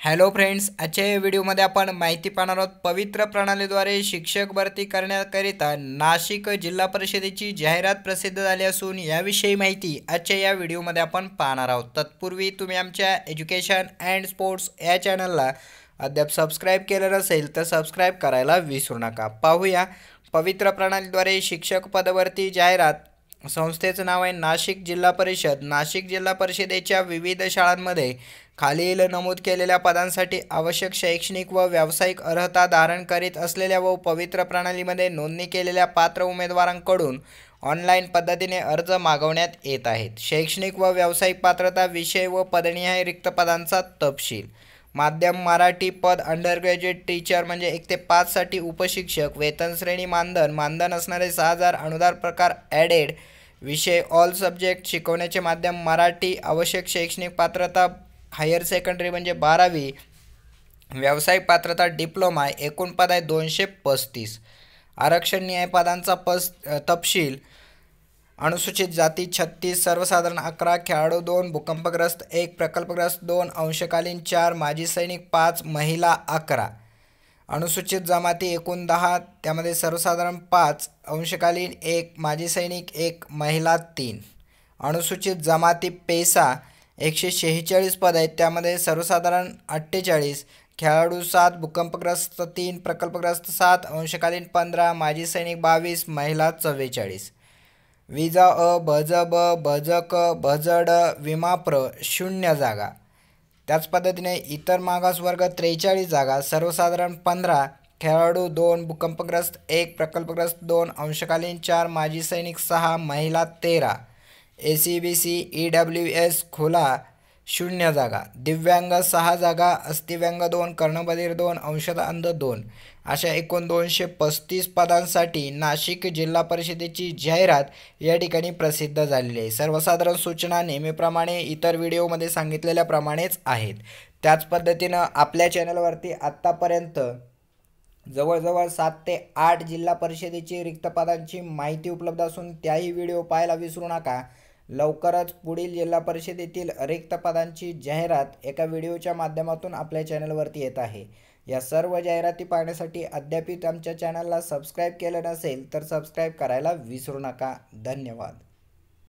Hello friends आजच्या या व्हिडिओमध्ये आपण माहिती पाहणार आहोत पवित्र प्रणालीद्वारे शिक्षक भरती करण्याकरिता नाशिक जिल्हा परिषदेची जाहिरात प्रसिद्ध झाली असून याविषयी माहिती आजच्या या व्हिडिओमध्ये आपण पाहणार आहोत. तत्पूर्वी तुम्ही आमच्या एज्युकेशन अँड स्पोर्ट्स या चॅनलला अद्याप सबस्क्राईब केलं नसेल तर सबस्क्राईब करायला विसरू नका. पाहूया पवित्र प्रणालीद्वारे शिक्षक पदवर्ती जाहिरात संस्थेचं नाव आहे नाशिक जिल्हा परिषद. नाशिक जिल्हा परिषदेच्या विविध शाळांमध्ये खालील नमूद केलेल्या पदांसाठी आवश्यक शैक्षणिक व व्यावसायिक अर्हता धारण करीत असलेल्या व पवित्र प्रणालीमध्ये नोंदणी केलेल्या पात्र उमेदवारांकडून ऑनलाईन पद्धतीने अर्ज मागवण्यात येत आहेत. शैक्षणिक व व्यावसायिक पात्रता विषय व पदनिहाय रिक्त पदांचा तपशील. माध्यम मराठी पद अंडरग्रॅज्युएट टीचर म्हणजे एक ते पाचसाठी उपशिक्षक वेतन श्रेणी मानधन मानधन असणारे सहा हजार अनुदान प्रकार ॲडेड विषय ऑल सब्जेक्ट शिकवण्याचे माध्यम मराठी आवश्यक शैक्षणिक पात्रता हायर सेकंडरी म्हणजे बारावी व्यावसायिक पात्रता डिप्लोमा एकूण पद आहे दोनशे पस्तीस. आरक्षण न्यायपदांचा पस तपशील अनुसूचित जाती छत्तीस सर्वसाधारण अकरा खेळाडू दोन भूकंपग्रस्त एक प्रकल्पग्रस्त दोन अंशकालीन चार माजी सैनिक पाच महिला अकरा. अनुसूचित जमाती एकूण दहा त्यामध्ये सर्वसाधारण पाच अंशकालीन एक माजी सैनिक एक महिला तीन. अनुसूचित जमाती पेसा एकशे शेहेचाळीस पद आहेत त्यामध्ये सर्वसाधारण अठ्ठेचाळीस खेळाडू सात भूकंपग्रस्त तीन प्रकल्पग्रस्त सात अंशकालीन पंधरा माजी सैनिक बावीस महिला चव्वेचाळीस. विजा अ भज ब भज क भजड विमाप्र शून्य जागा. त्याच पद्धतीने इतर मागासवर्ग त्रेचाळीस जागा सर्वसाधारण पंधरा खेळाडू दोन भूकंपग्रस्त एक प्रकल्पग्रस्त दोन अंशकालीन चार माजी सैनिक सहा महिला तेरा. A C B C E W S खुला शून्य जागा. दिव्यांग सहा जागा अस्थिव्यांग दोन कर्णबधीर दोन अंशतः अंध दोन. अशा एकूण दोनशे पस्तीस पदांसाठी नाशिक जिल्हा परिषदेची जाहिरात या ठिकाणी प्रसिद्ध झालेली आहे. सर्वसाधारण सूचना नेहमीप्रमाणे इतर व्हिडिओमध्ये सांगितलेल्याप्रमाणेच आहेत. त्याच पद्धतीनं आपल्या चॅनलवरती आत्तापर्यंत जवळजवळ सात ते आठ जिल्हा परिषदेची रिक्त पदांची माहिती उपलब्ध असून त्याही व्हिडिओ पाहायला विसरू नका. लवकरच पुढील जिल्हा परिषदेतील रिक्त पदांची जाहिरात एका व्हिडिओच्या माध्यमातून आपल्या चॅनलवरती येत आहे. या सर्व जाहिराती पाहण्यासाठी अद्यापित आमच्या चॅनलला सबस्क्राईब केलं नसेल तर सबस्क्राईब करायला विसरू नका. धन्यवाद.